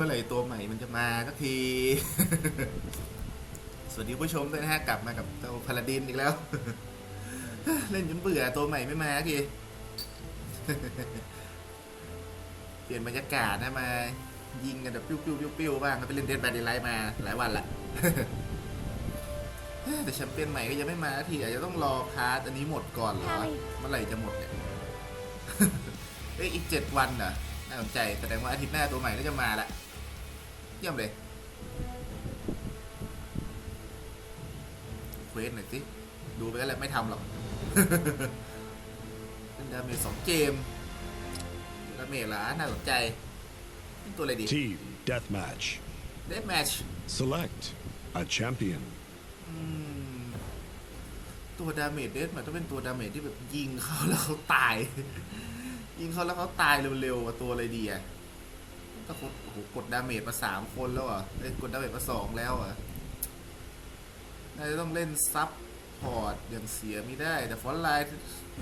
เมื่อไหร่ตัวใหม่มันจะมาสักที สวัสดีผู้ชมด้วยนะฮะ กลับมากับเจ้าพาลาดินอีกแล้ว เล่นจนเบื่อตัวใหม่ไม่มาสักทีเปลี่ยนบรรยากาศนะมา ยิงกันแบบปิ้วปิ้วปิ้วปิ้วบ้างแล้วไปเล่นเดนแบดเดไลท์มาหลายวันละแต่แชมเปี้ยนใหม่ก็ยังไม่มาสักทีอาจจะต้องรอพาร์ทอันนี้หมดก่อนเหรอวะเมื่อไหร่จะหมดเนี่ยเอ้ยอีกเจ็ดวันเหรอน่าสนใจแสดงว่าอาทิตย์หน้าตัวใหม่ก็จะมาละ เยี่ยมเลยเควสหน่อยสิ ดูไปแล้วแหละไม่ทำหรอกเป็นดาเมจสองเกมดาเมจละน่าสนใจนี่ตัวอะไรดี Team Deathmatch. เดสแมช Select a champion. ตัวดาเมจเดสมันต้องเป็นตัวดาเมจที่แบบยิงเขาแล้วเขาตาย ยิงเขาแล้วเขาตายเร็วๆอะตัวอะไรดีอะก็กดโอ้โห กดดาเมจมาสามคนแล้วอะเอ้ยกดดาเมจมาสองแล้วอะน่าจะต้องเล่นซับพอร์ตอย่างเสียไม่ได้ แต่ฟอนต์ไลน์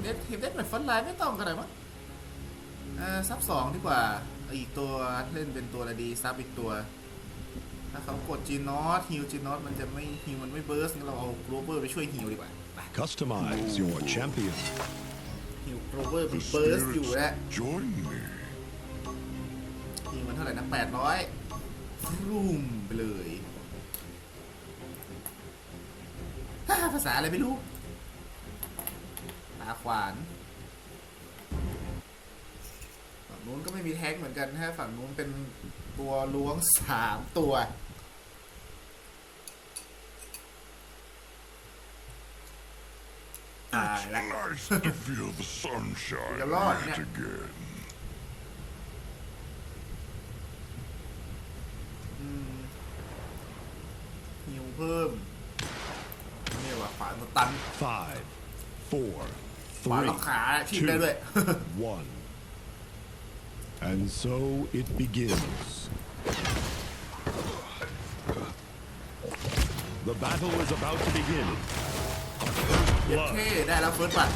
เดสทีมเดสเหมือนฟอนต์ไลน์ไม่ต้องกันเลยมั้งอ่าซับสองดีกว่าเอาอีกตัวเล่นเป็นตัวอะไรดีซับอีกตัว ถ้าเขากดจีนอตฮิวจีนอตมันจะไม่ฮิวมันไม่เบิร์สงั้นเราเอาโกลเบอร์ไปช่วยฮิวดีกว่าไป Customize your champion. ฮิวโกลเบอร์มันเบิร์สอยู่แล้ว Join me. ฮิวมันเท่าไหร่นะแปดร้อยรูมไปเลยฮ่าภาษาอะไรไม่รู้ตาขวาน ฝั่งนู้นก็ไม่มีแท็กเหมือนกันฮะ ฝั่งนู้นเป็นตัวล้วงสามตัวตายละ Nice to feel the sunshine You're right, yet yeah. again. เพิ่มนี่ว่าขวานมาตัน Five, four, ขวาน three, ล็อกขาชีพได้ด้วย one. And so it begins. The battle is about to begin. เย็ด Blood. เท่ได้แล้วเฟิร์สบัต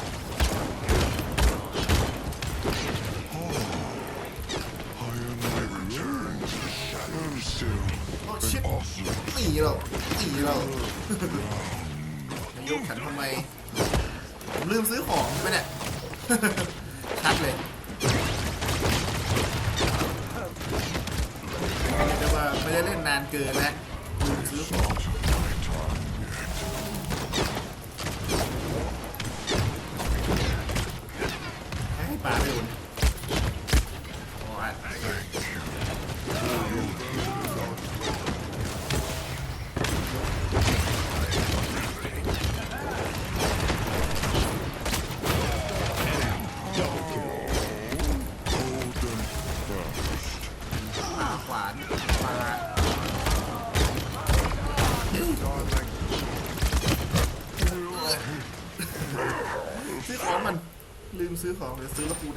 โอ้ชิตตีเราตีเรายกฉันทำไม ผมลืมซื้อของไปเนี่ย ชัดเลยแต่ว่าไม่ได้เล่นนานเกินแล้วลืมซื้อของ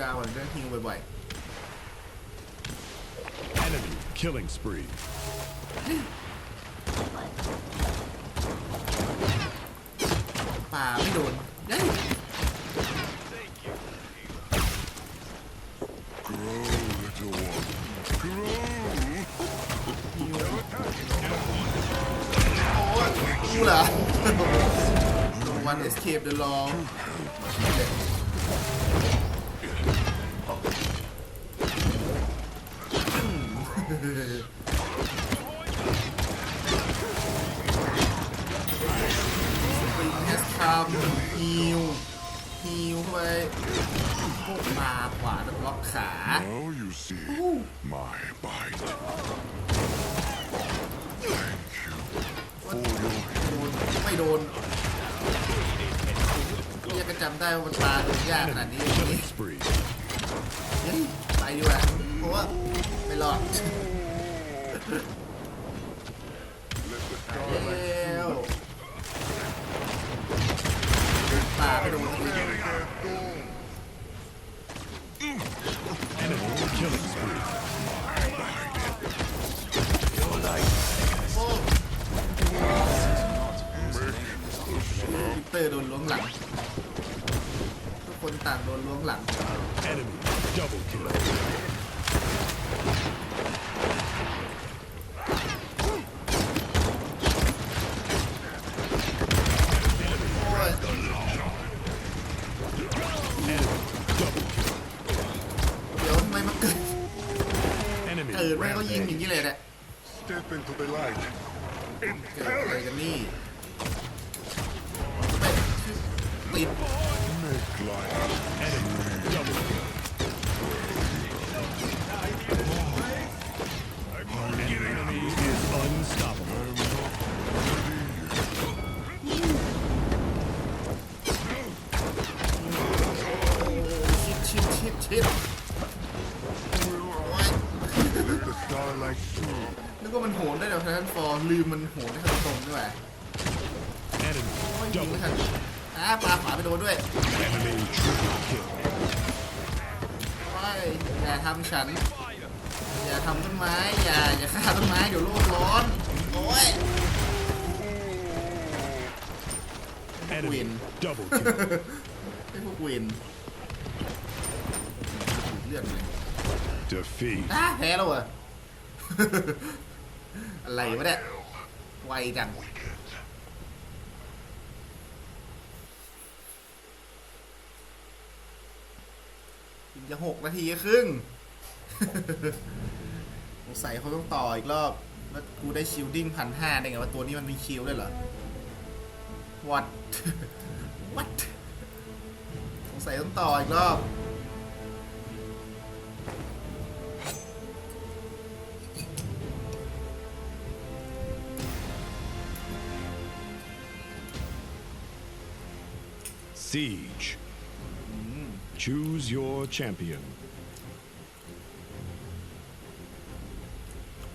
ดี๋ยวซื้อแล้วกูดาวน์จะได้ฮิวบ่อย Enemy killing spree. ๆปลาไม่โดนเย้ย Grow, little one. Grow. ฮิวโอ้ยกูเหรอวัน escape the law พวกปลาขวาแล้วล็อกขา Now you see my bite. โดนไม่โดนเรียกก็จำได้ว่ามันปลาโดนยากขนาดนี้ Killing spree. เฮ้ยไปดีกว่าเพราะว่าไม่รอดแล้วปลาไม่โดนสักที killing spree. โอ้พิเตอร์โดนล้วงหลัง ทุกคนต่างโดนล้วงหลัง Enemy double kill. ติ ทำฉัน อย่าทำต้นไม้ อย่า อย่าฆ่าต้นไม้เดี๋ยวโลกร้อน โอ้ย Enemy Win. double kill. ไอ้พวกเวนเลือดเลย Defeat. อ้าแพ้แล้วเหรอ อะไรวะเนี่ยไวจัง จะหกนาทีครึ่งสงสัยเขาต้องต่ออีกรอบ แล้วกูได้ชิลดิ้งพันห้าได้ไงว่าตัวนี้มันมีชิลด้วยเหรอ what what สงสัยต้องต่ออีกรอบ Siege. Choose your champion.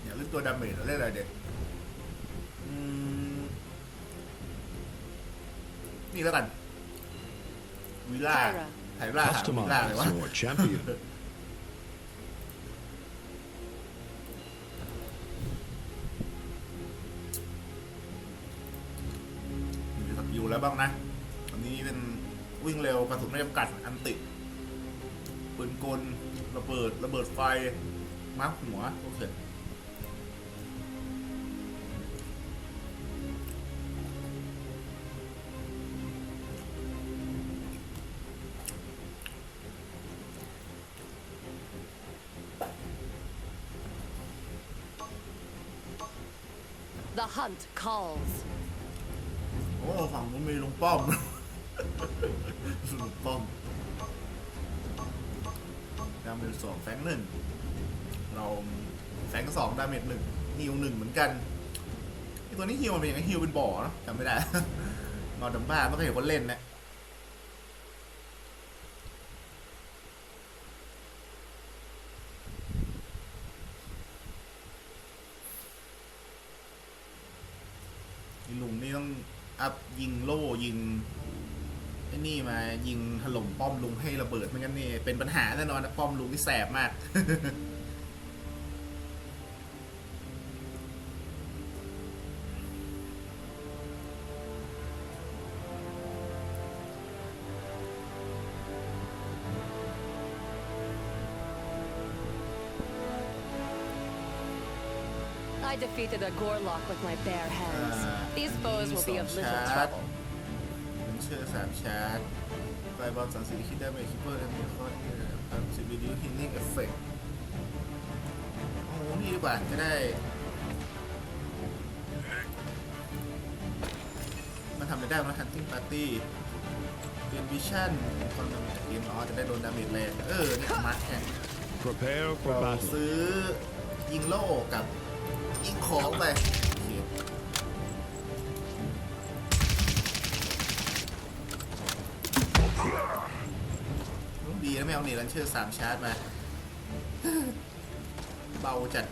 อย่าเล่นตัวดาเมจเราเล่นอะไรเด็กอืมนี่แล้วกันวิล่า Tyra ไทร่าหาวิล่าเลยวะ Customize your champion. The hunt calls. โอ้ฝั่งนู้นมีลุงป้อม ลุงป้อมดาเมจสองแฟงหนึ่งเราแฟงสองดาเมจหนึ่งฮิวหนึ่งเหมือนกันไอตัวนี้ฮิวมันเป็นยังไงฮิวเป็นบ่อเนาะจำไม่ได้นอดัมบ้าไม่เคยเห็นคนเล่นนะ ไอ้ลุงนี่ต้องอัพยิง โล่ยิงไอ้นี่มายิงถล่มป้อมลุงให้ระเบิดไม่งั้นนี่เป็นปัญหาแน่นอนนะป้อมลุงนี่แสบมาก I defeated a Gorlock with my bare hands. Ah, These foes will be of little Chat. trouble. เป็นเชื่อสามชาร์จไฟบอลสามสีคิดได้ไหมคิปเปอร์และมีคอร์ดสามสิบวิดีโอฮินนิ่งเอฟเฟกต์โอ้โหนี่ดีกว่าจะได้มันทำอะไรได้มาทันติ้งปาร์ตี้เกมวิชั่นคนทำจากเกมอ๋อจะได้โดนดาเมจแรงเออเนี่ยมาร์คแข่ง Prepare for เรา battle. ซื้อยิงโล่กับยิงของไป ม่เอาเนรันเชอร์สามชาร์จมา เบาจัด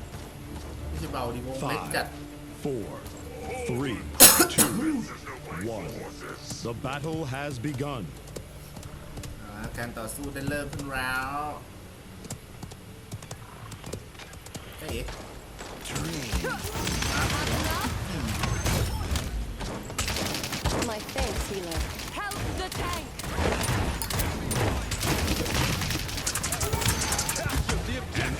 ไม่ใช่เบาดิวงเล็กจัด Five, four, three, two, one. The battle has begun. อ่าการต่อสู้ได้เริ่มขึ้นแล้วเอ๊ะ My thanks, healer. Help the tank! An enemy has drawn first blood. อัพยิงป้อมมายิงป้อมอัพมาทำไมโอ้ชิต The god โอ้ย โ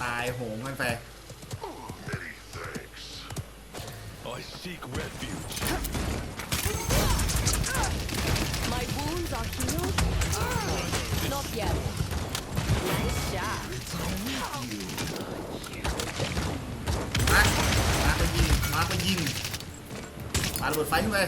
นะฮะตายโหงกันไป I seek refuge. My wounds are healed? Not yet. Nice shot. มามาก็ยิงมาก็ยิงมาระเบิดไฟขึ้นไป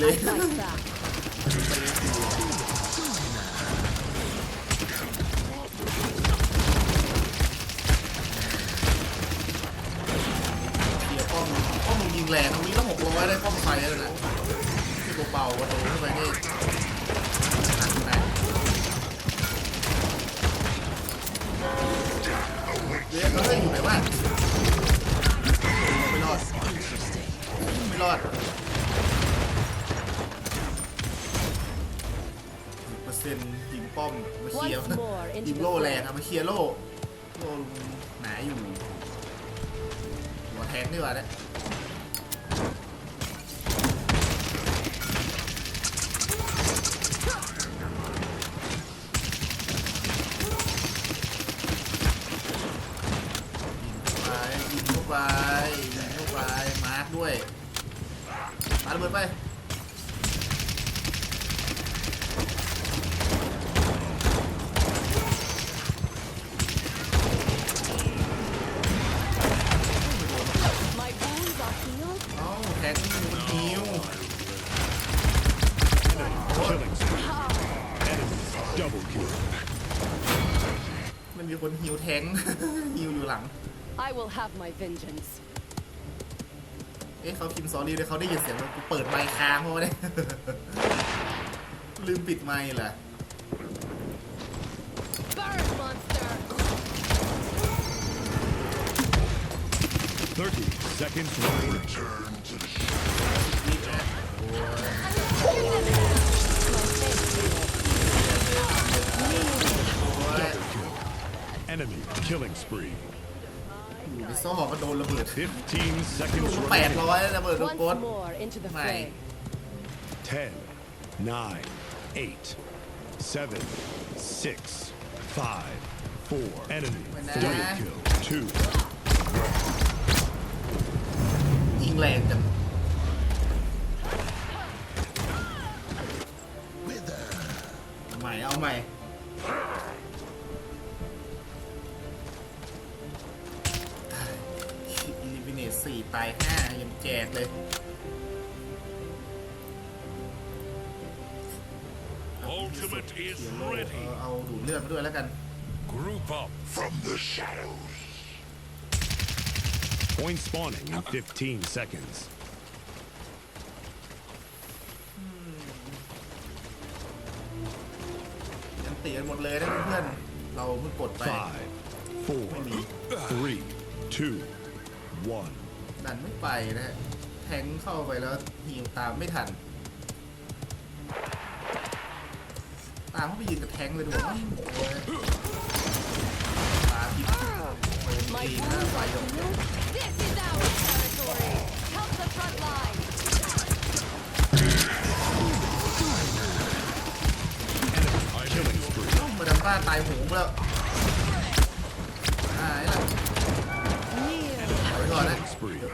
เลย เปอร์เซ็นต์ยิงป้อมมาเคลียร์ Once more into ยิง the โล่ fray. แรงอะมาเคลียร์โล่โล่หนาอยู่หัวแทงดีกว่าเนี่ยยิ I will have my vengeance. เอ๊ะเขาพิมพ์ซอรี่ด้วยเขาได้ยินเสียงว่ากูเปิดไมค์ค้างเพราะว่าเนี่ย ลืมปิดไมค์เหรอ Burn, monster! 30 seconds remaining. Return to the นี่แหละโอ้ย My thanks, healer. โอ้ย Enemy killing spree. อยู่ในซอกก็โดนระเบิด15 seconds แปด remaining. ร้อยระเบิดโดน Once โกด more into the Mày. fray. 10, 9, 8, 7, 6, 5, 4. Enemy Mày nè. double kill. 2. ยิงแรงจัง ตสี่ตายห้ายังแจกเลย Ultimate is เออเอาดูดเลือดมาด้วยแล้วกัน Group up. from the shadows. Point spawning in 15 seconds. ยังตีกันหมดเลยนะเพื่อนๆเราเพิ่งกดไป Five, four, three, two, one. ดันไม่ไปนะฮะแทงเข้าไปแล้วฮิวตามไม่ทัน ตามเข้าไปยืนกับแทงเลยดูว่าโอ้ยตาพิษโอ้ย My ดี wounds นะไฟ are หยก healed? This is our territory! Help the front line! Killing spree. เอ้ามาดันต้าตายโหงไปแล้ว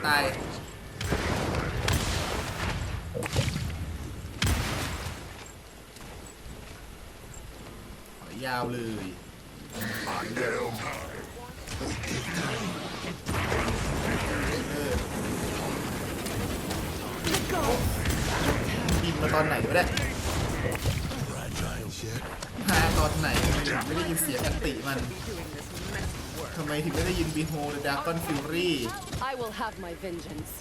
ตายยาวเลยบินมาตอนไหนวะเนี่ยมาตอนไหนไม่ได้ยินเสียงอันติมัน ทำไมถึงไม่ได้ยิน Behold the Dragon Fury I will have my vengeance.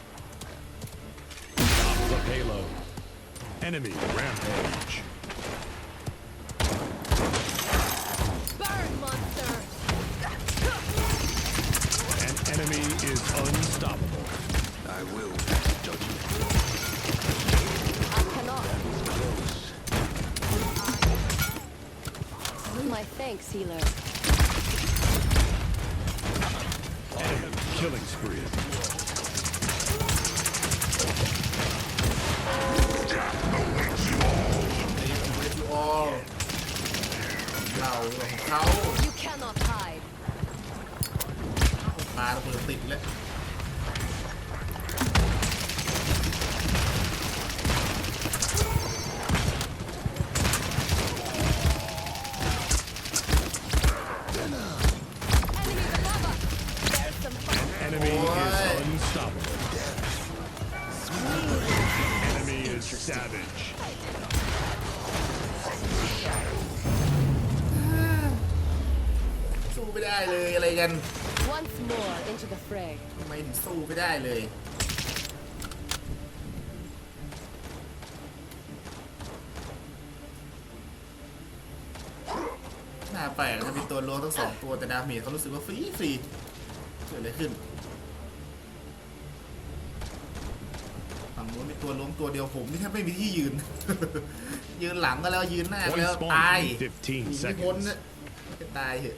Stop the payload. Enemy rampage. Burn, monster! An enemy is unstoppable. I will judgment. I cannot. My thanks, healer. Killing spree. ไอ้เวทูออลเราของเขา You cannot hide. ปาระเบิดติดแล้ว สู้ไม่ได้เลย น่าแปลกถ้ามีตัวล้วงทั้งสองตัวแต่ดาเมจเขารู้สึกว่าฟรีฟรีเกิดอะไรขึ้น ฝั่งนู้นมีตัวล้วงตัวเดียวผมนี่แทบไม่มีที่ยืน ยืนหลังก็แล้วยืนหน้าก็ One แล้ว spawn ตาย in 15ไม่พ้น seconds. นะจะตายเหอะ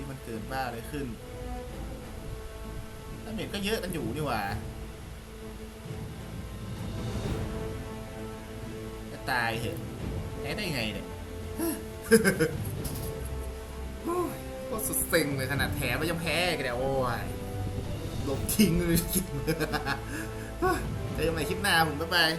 ิมันเกิดบ้าอะไรขึ้นดาเมจก็เยอะกันอยู่นี่หว่าจะตายเหรอแพ้ได้ไงเนี่ยโอ้โคตรสุดเซ็งเลยขนาดแพ้ก็ยังแพ้กันเนี่ยโอ้ยหลบทิ้งเลยเจอกันใหม่คลิปหน้าผมบ๊ายบาย